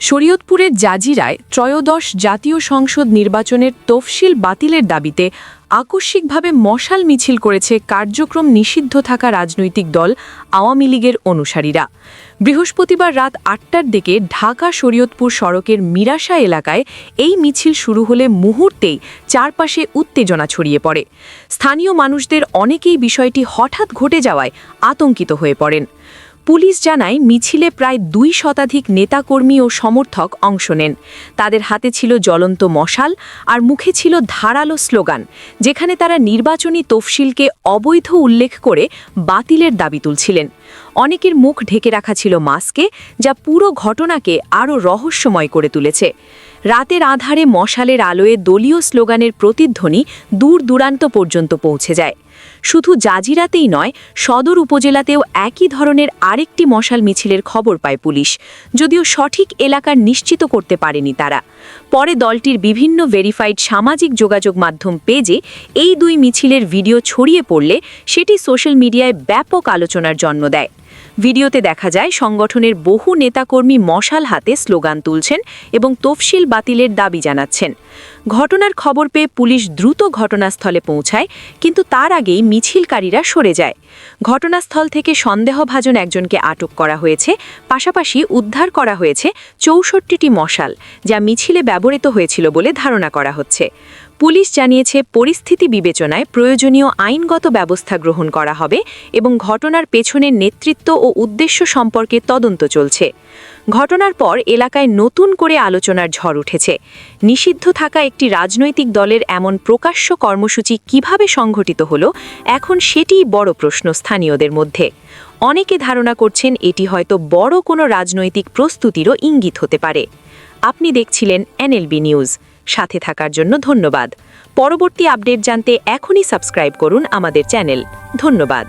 শরীয়তপুরের জাজিরায় ত্রয়োদশ জাতীয় সংসদ নির্বাচনের তফসিল বাতিলের দাবিতে আকস্মিকভাবে মশাল মিছিল করেছে কার্যক্রম নিষিদ্ধ থাকা রাজনৈতিক দল আওয়ামী লীগের অনুসারীরা। বৃহস্পতিবার রাত আটটার দিকে ঢাকা শরীয়তপুর সড়কের মিরাশা এলাকায় এই মিছিল শুরু হলে মুহূর্তেই চারপাশে উত্তেজনা ছড়িয়ে পড়ে। স্থানীয় মানুষদের অনেকেই বিষয়টি হঠাৎ ঘটে যাওয়ায় আতঙ্কিত হয়ে পড়েন। পুলিশ জানায় মিছিলে প্রায় দুই শতাধিক নেতাকর্মী ও সমর্থক অংশ নেন। তাদের হাতে ছিল জ্বলন্ত মশাল আর মুখে ছিল ধারালো স্লোগান, যেখানে তারা নির্বাচনী তফসিলকে অবৈধ উল্লেখ করে বাতিলের দাবি তুলছিলেন। অনেকের মুখ ঢেকে রাখা ছিল মাস্কে, যা পুরো ঘটনাকে আরও রহস্যময় করে তুলেছে। রাতের আধারে মশালের আলোয় দলীয় স্লোগানের প্রতিধ্বনি দূর দূরান্ত পর্যন্ত পৌঁছে যায়। শুধু জাজিরাতেই নয়, সদর উপজেলাতেও একই ধরনের আরেকটি মশাল মিছিলের খবর পায় পুলিশ। যদিও সঠিক এলাকার নিশ্চিত করতে পারেনি তারা। পরে দলটির বিভিন্ন ভেরিফাইড সামাজিক যোগাযোগ মাধ্যম পেজে এই দুই মিছিলের ভিডিও ছড়িয়ে পড়লে সেটি সোশ্যাল মিডিয়ায় ব্যাপক আলোচনার জন্ম দেয়। ভিডিওতে দেখা যায়, সংগঠনের বহু নেতাকর্মী মশাল হাতে স্লোগান তুলছেন এবং তফসিল বাতিলের দাবি জানাচ্ছেন। ঘটনার খবর পেয়ে পুলিশ দ্রুত ঘটনাস্থলে পৌঁছায়, কিন্তু তার আগেই মিছিলকারীরা সরে যায়। ঘটনাস্থল থেকে সন্দেহভাজন একজনকে আটক করা হয়েছে, পাশাপাশি উদ্ধার করা হয়েছে চৌষট্টিটি মশাল, যা মিছিলে ব্যবহৃত হয়েছিল বলে ধারণা করা হচ্ছে। পুলিশ জানিয়েছে, পরিস্থিতি বিবেচনায় প্রয়োজনীয় আইনগত ব্যবস্থা গ্রহণ করা হবে এবং ঘটনার পেছনের নেতৃত্ব ও উদ্দেশ্য সম্পর্কে তদন্ত চলছে। ঘটনার পর এলাকায় নতুন করে আলোচনার ঝড় উঠেছে। নিষিদ্ধ থাকা একটি রাজনৈতিক দলের এমন প্রকাশ্য কর্মসূচি কীভাবে সংঘটিত হলো, এখন সেটিই বড় প্রশ্ন স্থানীয়দের মধ্যে। অনেকে ধারণা করছেন, এটি হয়তো বড় কোনো রাজনৈতিক প্রস্তুতিরও ইঙ্গিত হতে পারে। আপনি দেখছিলেন এনএলবি নিউজ। সাথে থাকার জন্য ধন্যবাদ। পরবর্তী আপডেট জানতে এখনই সাবস্ক্রাইব করুন আমাদের চ্যানেল। ধন্যবাদ।